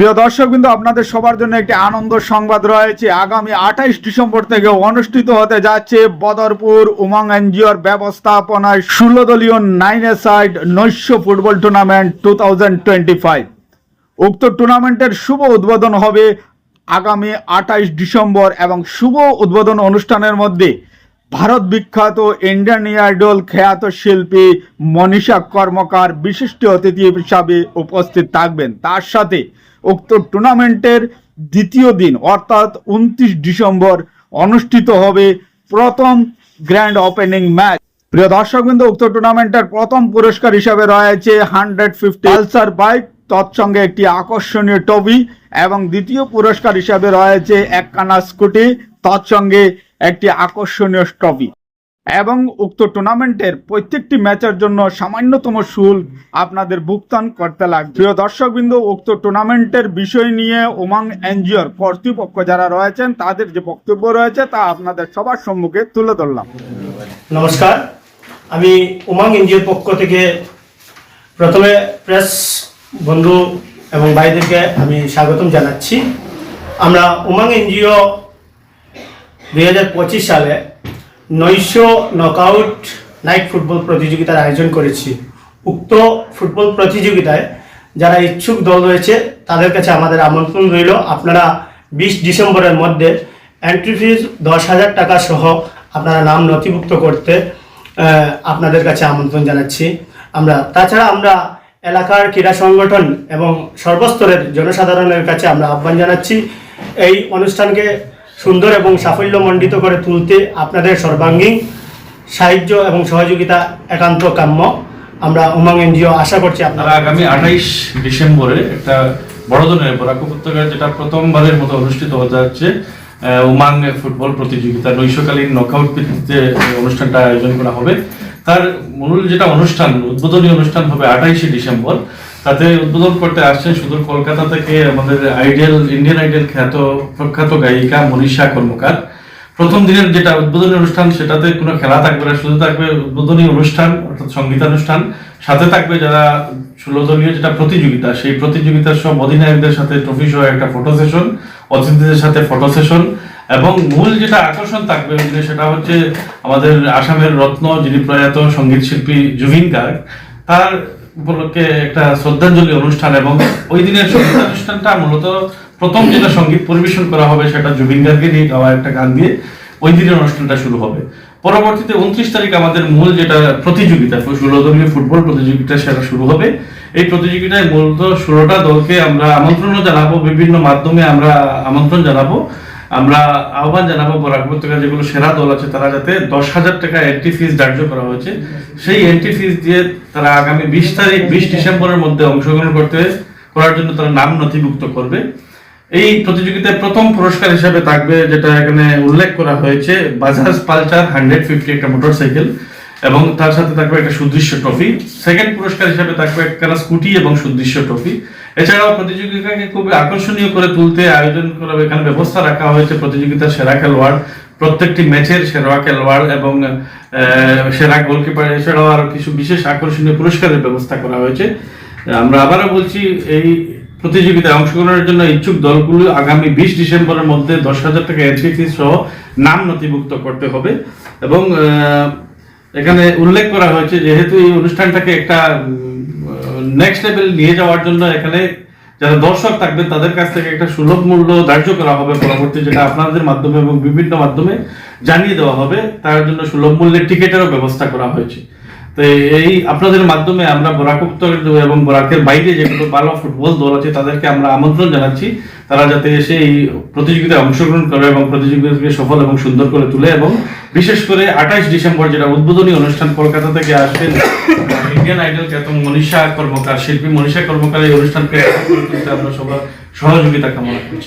প্রিয় দর্শক বিন্দু আপনাদের সবার জন্য একটি আনন্দ সংবাদ রয়েছে। আগামী আঠাইশ ডিসেম্বর থেকে অনুষ্ঠিত হতে যাচ্ছে বদরপুর উমং এনজিওর ব্যবস্থাপনায় ষোলো দলীয় নাইন সাইড নৈশ ফুটবল টুর্নামেন্ট টু উক্ত টুর্নামেন্টের শুভ উদ্বোধন হবে আগামী আঠাইশ ডিসেম্বর এবং শুভ উদ্বোধন অনুষ্ঠানের মধ্যে ভারত বিখ্যাত ইন্ডিয়ান আইডল খ্যাত শিল্পী মনীষা কর্মকার বিশিষ্ট অতিথি হিসাবে উপস্থিত থাকবেন। তার সাথে উক্ত টুর্নামেন্টের দ্বিতীয় দিন, অর্থাৎ উনত্রিশ ডিসেম্বর, অনুষ্ঠিত হবে প্রথম গ্র্যান্ড ওপেনিং ম্যাচ। প্রিয় দর্শকবৃন্দ, উক্ত টুর্নামেন্টের প্রথম পুরস্কার হিসাবে রয়েছে হান্ড্রেড ফিফটি পালসার বাইক, তৎসঙ্গে একটি আকর্ষণীয় টবি এবং দ্বিতীয় পুরস্কার হিসাবে রয়েছে একখানা স্কুটি, তৎসঙ্গে একটি আকর্ষণীয় ট্রফি। এবং উক্ত টুর্নামেন্টের প্রত্যেকটি ম্যাচের জন্য সামান্যতম শুল্ক আপনাদের ভুগতান করতে লাগবে। প্রিয় দর্শকবৃন্দ, উক্ত টুর্নামেন্টের বিষয় নিয়ে ওমাং এনজিওর কর্তৃপক্ষ যারা রয়েছেন, তাদের যে বক্তব্য রয়েছে তা আপনাদের সবার সম্মুখে তুলে ধরলাম। নমস্কার। আমি উমাং এনজিওর পক্ষ থেকে প্রথমে প্রেস বন্ধু এবং ভাইদেরকে আমি স্বাগতম জানাচ্ছি। আমরা উমাং এনজিও দুই হাজার পঁচিশ সালে নৈশ নকআউট নাইট ফুটবল প্রতিযোগিতার আয়োজন করেছি। উক্ত ফুটবল প্রতিযোগিতায় যারা ইচ্ছুক দল রয়েছে, তাদের কাছে আমাদের আমন্ত্রণ রইল। আপনারা বিশ ডিসেম্বরের মধ্যে এন্ট্রি ফিজ দশ হাজার টাকা সহ আপনারা নাম নথিভুক্ত করতে আপনাদের কাছে আমন্ত্রণ জানাচ্ছি। আমরা, তাছাড়া আমরা এলাকার ক্রীড়া সংগঠন এবং সর্বস্তরের জনসাধারণের কাছে আমরা আহ্বান জানাচ্ছি। এই অনুষ্ঠানকে সুন্দর এবং সাফল্যমণ্ডিত করে তুলতে আপনাদের সর্বাঙ্গীন সাহায্য এবং সহযোগিতা একান্ত কাম্য। আমরা উমাং এনজিও আশা করছি আপনারা আগামী আঠাইশ ডিসেম্বরে একটা বড় ধরনের বরাক উপত্যকায় যেটা প্রথমবারের মতো অনুষ্ঠিত হতে যাচ্ছে উমাং ফুটবল প্রতিযোগিতা। নৈশকালীন নকআউট ভিত্তিতে অনুষ্ঠানটা আয়োজন করা হবে। তার মূল যেটা অনুষ্ঠান, উদ্বোধনী অনুষ্ঠান হবে আঠাইশে ডিসেম্বর। তাতে উদ্বোধন করতে আসছেন সুদূর কলকাতা থেকে আমাদের আইডিয়াল ইন্ডিয়ান আইডিয়াল খ্যাত, প্রখ্যাত গায়িকা মনীষা কর্মকার। প্রথম দিনের যেটা উদ্বোধনী অনুষ্ঠান, সেটাতে কোনো খেলা থাকবে না, শুধু থাকবে উদ্বোধনী অনুষ্ঠান, অর্থাৎ সঙ্গীতানুষ্ঠান সাথে থাকবে যারা দলীয় যেটা প্রতিযোগিতা, সেই প্রতিযোগিতার সব অধিনায়কদের সাথে ট্রফি সহ একটা ফটো সেশন অতিথিদের সাথে ফটো সেশন এবং মূল যেটা আকর্ষণ থাকবে সেটা হচ্ছে আমাদের আসামের রত্ন যিনি প্রয়াত সংগীত শিল্পী জুবিন গার্গ। তার উপলক্ষে একটা শ্রদ্ধাঞ্জলি অনুষ্ঠান এবং ওই দিনের সংগীত অনুষ্ঠানটা মূলত প্রথম যেটা সংগীত পরিবেশন করা হবে সেটা জুবিন গার্গকে নিয়ে গাওয়া একটা গান দিয়ে ওই দিনের অনুষ্ঠানটা শুরু হবে। পরবর্তীতে উনত্রিশ তারিখ আমাদের মূল যেটা প্রতিযোগিতা ষোলো দলীয় ফুটবল প্রতিযোগিতা সেটা শুরু হবে। এই প্রতিযোগিতায় মূলত ষোলোটা দলকে আমরা আমন্ত্রণও জানাব, বিভিন্ন মাধ্যমে আমরা আমন্ত্রণ জানাব। আমরা আহ্বান জানাব বরাক উপত্যকা যেগুলো সেরা দল আছে, তারা যাতে দশ হাজার টাকা এন্ট্রি ফিস ধার্য করা হয়েছে। সেই এন্ট্রি ফিস দিয়ে তারা আগামী বিশ তারিখ, বিশ ডিসেম্বরের মধ্যে অংশগ্রহণ করতে করার জন্য তারা নাম নথিভুক্ত করবে। এই প্রতিযোগিতায় প্রথম পুরস্কার হিসাবে থাকবে যেটা এখানে উল্লেখ করা হয়েছে বাজাজ পালচার হান্ড্রেড ফিফটি একটা মোটরসাইকেল এবং তার সাথে থাকবে একটা সুদৃশ্য ট্রফি সেকেন্ড পুরস্কার হিসাবে থাকবে একটা স্কুটি এবং সুদৃশ্য ট্রফি এছাড়াও প্রতিযোগিতাকে খুব আকর্ষণীয় করে তুলতে আয়োজন করা এখানে ব্যবস্থা রাখা হয়েছে প্রতিযোগিতার সেরা খেলোয়াড়। প্রত্যেকটি ম্যাচের সেরা খেলোয়াড় এবং সেরা গোলকিপার এছাড়াও আরও কিছু বিশেষ আকর্ষণীয় পুরস্কারের ব্যবস্থা করা হয়েছে। আমরা আবারও বলছি, এই প্রতিযোগিতায় অংশগ্রহণের জন্য ইচ্ছুক দলগুলো আগামী বিশ ডিসেম্বরের মধ্যে দশ হাজার টাকা এন্ট্রি ফিস সহ নাম নথিভুক্ত করতে হবে এবং এখানে উল্লেখ করা হয়েছে যেহেতু এই অনুষ্ঠানটাকে একটা নেক্সট লেভেল নিয়ে যাওয়ার জন্য এখানে যারা দর্শক থাকবেন, তাদের কাছ থেকে একটা সুলভ মূল্য ধার্য করা হবে পরবর্তী, যেটা আপনাদের মাধ্যমে এবং বিভিন্ন মাধ্যমে জানিয়ে দেওয়া হবে। তার জন্য সুলভ মূল্যের টিকিটেরও ব্যবস্থা করা হয়েছে। তো এই আপনাদের মাধ্যমে আমরা বরাক এবং বরাকের বাইরে যেগুলো ভালো ফুটবল দল আছে, তাদেরকে আমরা আমন্ত্রণ জানাচ্ছি। তারা যাতে এসে এই প্রতিযোগিতায় অংশগ্রহণ করে এবং প্রতিযোগিতাকে সফল এবং সুন্দর করে তুলে এবং বিশেষ করে আঠাইশ ডিসেম্বর যেটা উদ্বোধনী অনুষ্ঠান কলকাতা থেকে আসবেন ইন্ডিয়ান আইডল খ্যাত মনীষা কর্মকার, শিল্পী মনীষা কর্মকার এই অনুষ্ঠানকে আমরা সবার সহযোগিতা কামনা করছি।